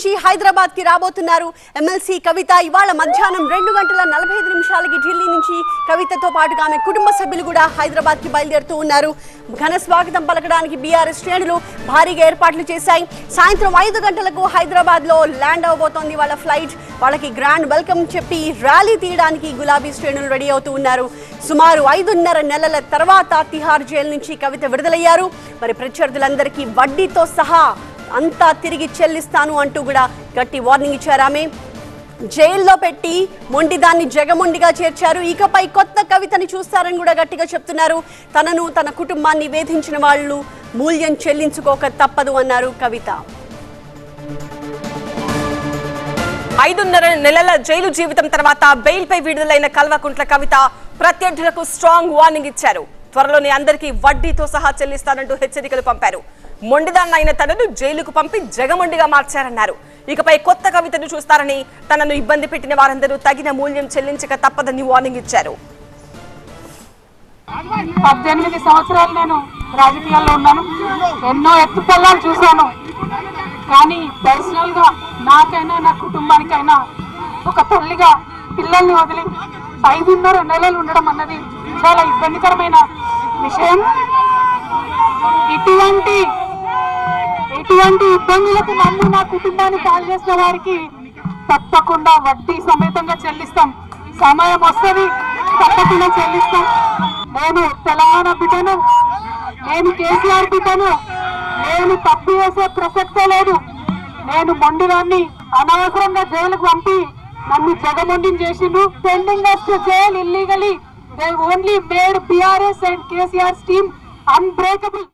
నుంచి హైదరాబాద్కి రాబోతున్నారు. ఎమ్మెల్సీ కవిత ఇవాళ మధ్యాహ్నం రెండు గంటల నలభై ఐదు నిమిషాలకి ఢిల్లీ నుంచి కవితతో పాటుగా ఆమె కుటుంబ సభ్యులు కూడా హైదరాబాద్కి బయలుదేరుతూ ఉన్నారు. ఘన స్వాగతం పలకడానికి బీఆర్ఎస్ శ్రేణులు భారీగా ఏర్పాట్లు చేశాయి. సాయంత్రం ఐదు గంటలకు హైదరాబాద్లో ల్యాండ్ అవబోతోంది వాళ్ళ ఫ్లైట్. వాళ్ళకి గ్రాండ్ వెల్కమ్ చెప్పి ర్యాలీ తీయడానికి గులాబీ శ్రేణులు రెడీ అవుతూ ఉన్నారు. సుమారు ఐదున్నర నెలల తర్వాత తిహార్ జైలు నుంచి కవిత విడుదలయ్యారు. మరి ప్రత్యర్థులందరికీ వడ్డీతో సహా అంతా తిరిగి చెల్లిస్తాను అంటూ కూడా గట్టి వార్నింగ్ ఇచ్చారు ఆమె. జైల్లో పెట్టి మొండిదాన్ని జగమొండిగా చేర్చారు. ఇకపై కొత్త కవితని చూస్తారని కూడా గట్టిగా చెప్తున్నారు. తనను తన కుటుంబాన్ని వేధించిన వాళ్ళు మూల్యం చెల్లించుకోక తప్పదు అన్నారు కవిత. ఐదున్నర నెలల జైలు జీవితం తర్వాత బెయిల్ పై విడుదలైన కల్వకుంట్ల కవిత ప్రత్యర్థులకు స్ట్రాంగ్ వార్నింగ్ ఇచ్చారు. త్వరలోనే అందరికీ వడ్డీతో సహా చెల్లిస్తానంటూ హెచ్చరికలు పంపారు. మొండిదాన్న అయిన తనను జైలుకు పంపి జగమొండిగా మార్చారన్నారు. ఇకపై కొత్త కవితను చూస్తారని తనను ఇబ్బంది పెట్టిన వారందరూ తగిన మూల్యం చెల్లించక తప్పదని వార్నింగ్ ఇచ్చారు. పద్దెనిమిది సంవత్సరాలు నేను రాజకీయాల్లో ఉన్నాను. ఎన్నో ఎత్తుపల్లాలు చూశాను. కానీ పర్సనల్గా నాకైనా నా కుటుంబానికైనా ఒక తల్లిగా పిల్లల్ని వదిలి ఐదున్నర నెలలు ఉండడం అన్నది చాలా ఇబ్బందికరమైన ఇటువంటి ఇబ్బందులకు నన్ను నా కుటుంబాన్ని పాలు చేసిన వారికి తప్పకుండా వడ్డీ సమేతంగా చెల్లిస్తాం. సమయం వస్తుంది తప్పకుండా చెల్లిస్తాం. నేను తెలంగాణ బిడ్డను నేను కేసీఆర్ బిడ్డను నేను తప్పు చేసే ప్రసక్తే లేదు. నేను మొండిదాన్ని అనవసరంగా జైలుకు పంపి నన్ను జగమొండిని చేసిండు pending to jail illegally they only made BRS and KCR team unbreakable